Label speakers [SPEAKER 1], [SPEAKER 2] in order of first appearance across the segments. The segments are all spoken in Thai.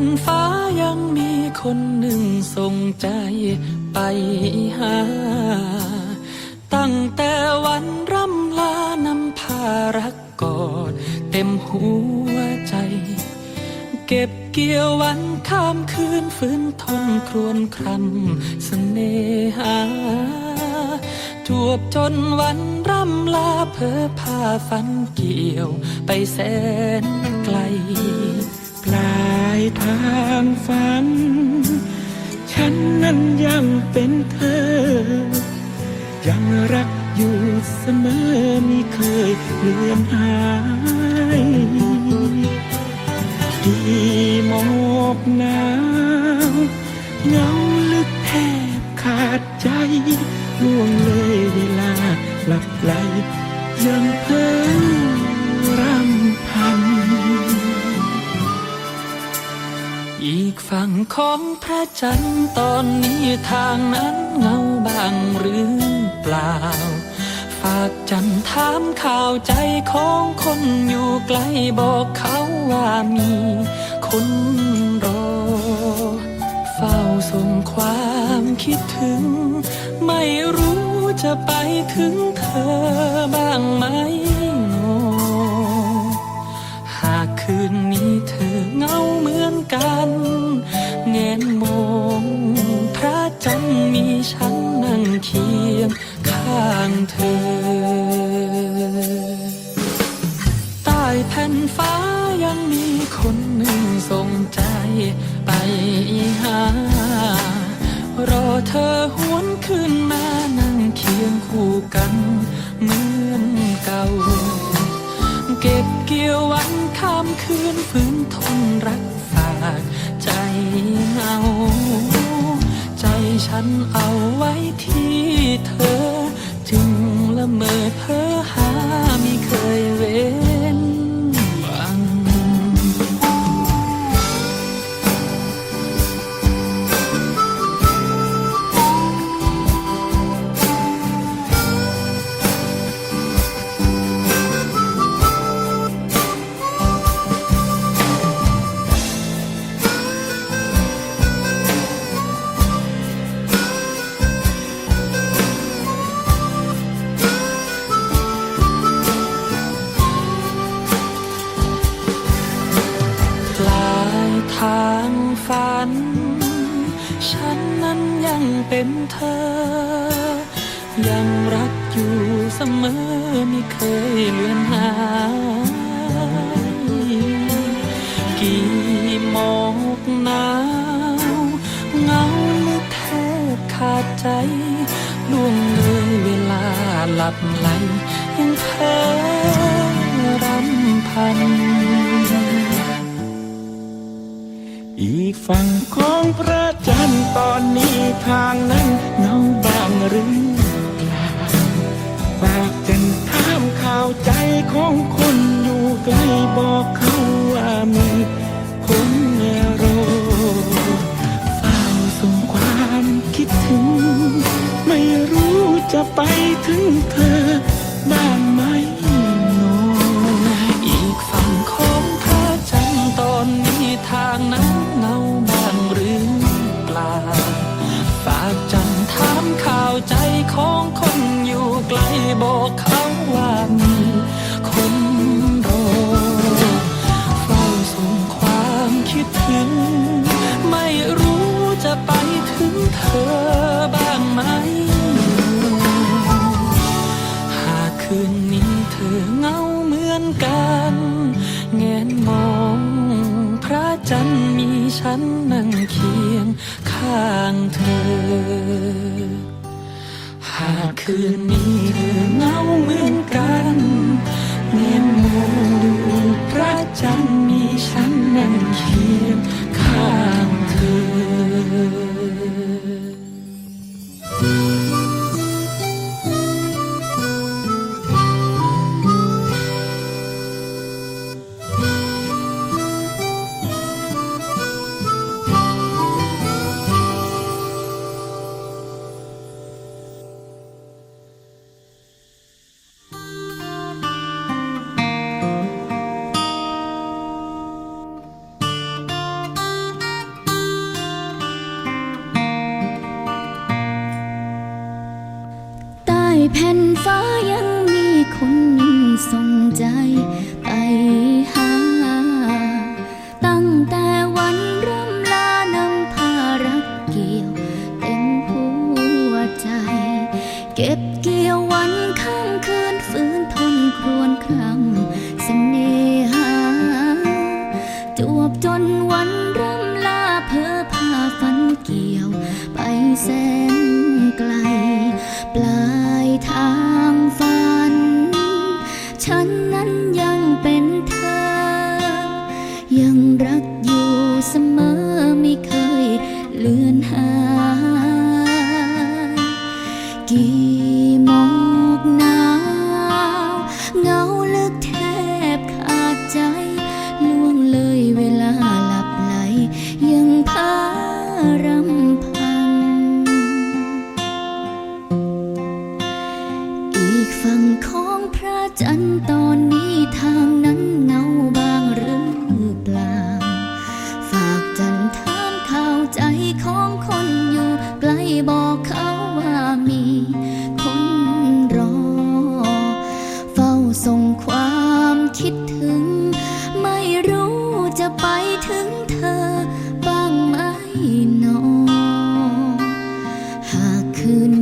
[SPEAKER 1] ่นฟ้ายังมีคนหนึ่งส่งใจไปหา ตั้งแต่วันร่ำลานำพารักกอดเต็มหัวใจ เก็บเกี่ยววันข้ามคืนฟื้นทนครวนครำเสน่หาจวบจนวันร่ำลาเพอพาฝันเกี่ยวไปแสนไกล
[SPEAKER 2] ทางฝัน ฉันนั้นยังเป็นเธอ ยังรักอยู่เสมอไม่เคยเลือนหายที่หมอกหนาวเงาลึกแทบขาดใจล่วงเลยเวลาหลับไหลยังเพ้อ
[SPEAKER 1] ฝั่งของพระจันทร์ตอนนี้ทางนั้นเงาบางหรือเปล่า ฝากจันทร์ถามข่าวใจของคนอยู่ไกลบอกเขาว่ามีคนรอ เฝ้าส่งความคิดถึง ไม่รู้จะไปถึงเธอบ้างไหมโนหากคืนนี้ เงาเหมือนกันแงนมองพระจันทร์มีฉันนั่งเคียงข้างเธอ ใต้แผ่นฟ้ายังมีคนหนึ่งส่งใจไปหารอเธอหวนขึ้นมานั่งเคียงคู่กันเหมือนเก่า เก็บเกี่ยววันข้ามคืนฝืนทนรักฝากใจเงา ใจฉันเอาไว้ที่เธอ จึงละเมอเพ้อหาไม่เคยเว้น เป็นเธอ ยังรักอยู่เสมอไม่เคยเลือนหายกี่หมอกหนาวเงาลึกแทบขาดใจล่วงเลยเวลาหลับไหลยังเพ้อรำพัน
[SPEAKER 2] อีกฝั่งของพระ จันตอนนี้ทางนั้นเงาบางหรือเปล่าฝากจันถามข่าวใจของคนอยู่ไกลบอกเขาว่ามีคนรอเฝ้าส่งความคิดถึง ไม่รู้จะไปถึงเธอบ้าง คืน
[SPEAKER 1] นี้ แผ่นฟ้ายังมีคนหนึ่งส่งใจไปหา ตั้งแต่วันเริ่มลา
[SPEAKER 3] นำภารักเกี่ยวเต็มหัวใจ เก็บเกี่ยววันข้ามคืนฝืนทนครวนครำเสน่หา จวบจนวันเริ่มลาเพ้อพาฝันเกี่ยวไปแส 큰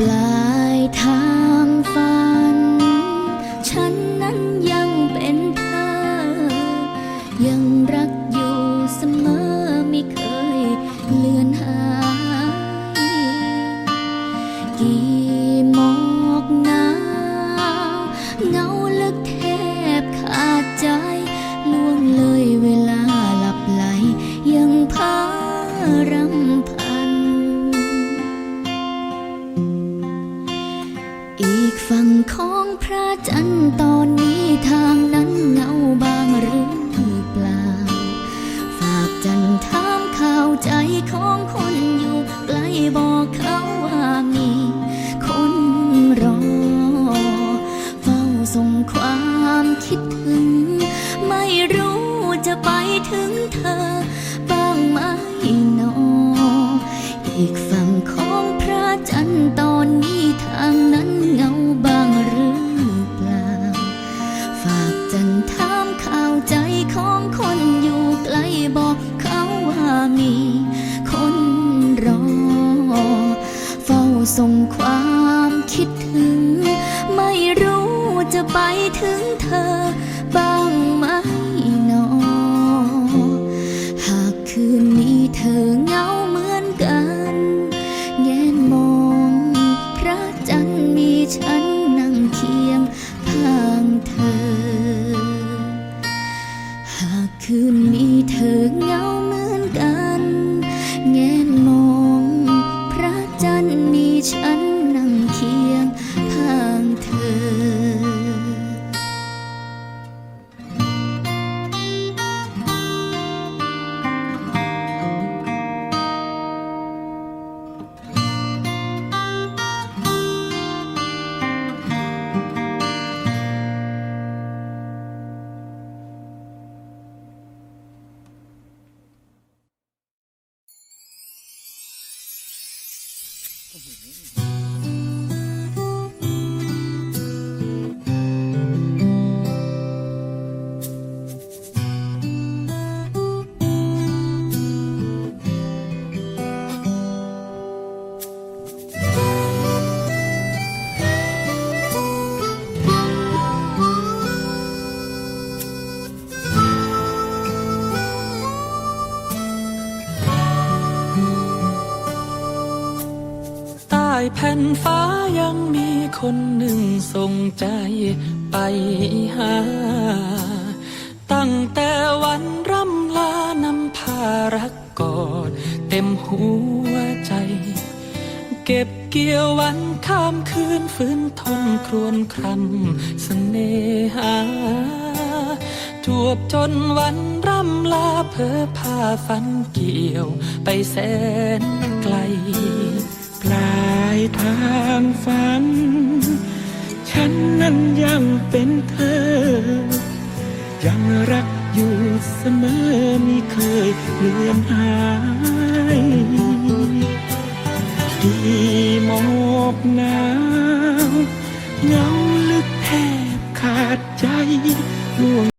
[SPEAKER 3] ปลายทางฝัน ฉันนั้นยังเป็นเธอ ยังรักอยู่เสมอไม่เคยเลือนหายกี่ 沉 อื้อหือ ส่งใจไปหา
[SPEAKER 1] ตั้งแต่วันร่ำลานำพารักกอดเต็มหัวใจ เก็บเกี่ยววันข้ามคืนฝืนทนครวนครำเสน่หาจวบจนวันร่ำลาเพอพาฝันเกี่ยวไปแสนไกล
[SPEAKER 2] ปลายทางฝัน ฉันนั้นยังเป็นเธอ ยังรักอยู่เสมอไม่เคยเลือนหายดีหมอกหนาวเงาลึกแทบขาดใจล่วง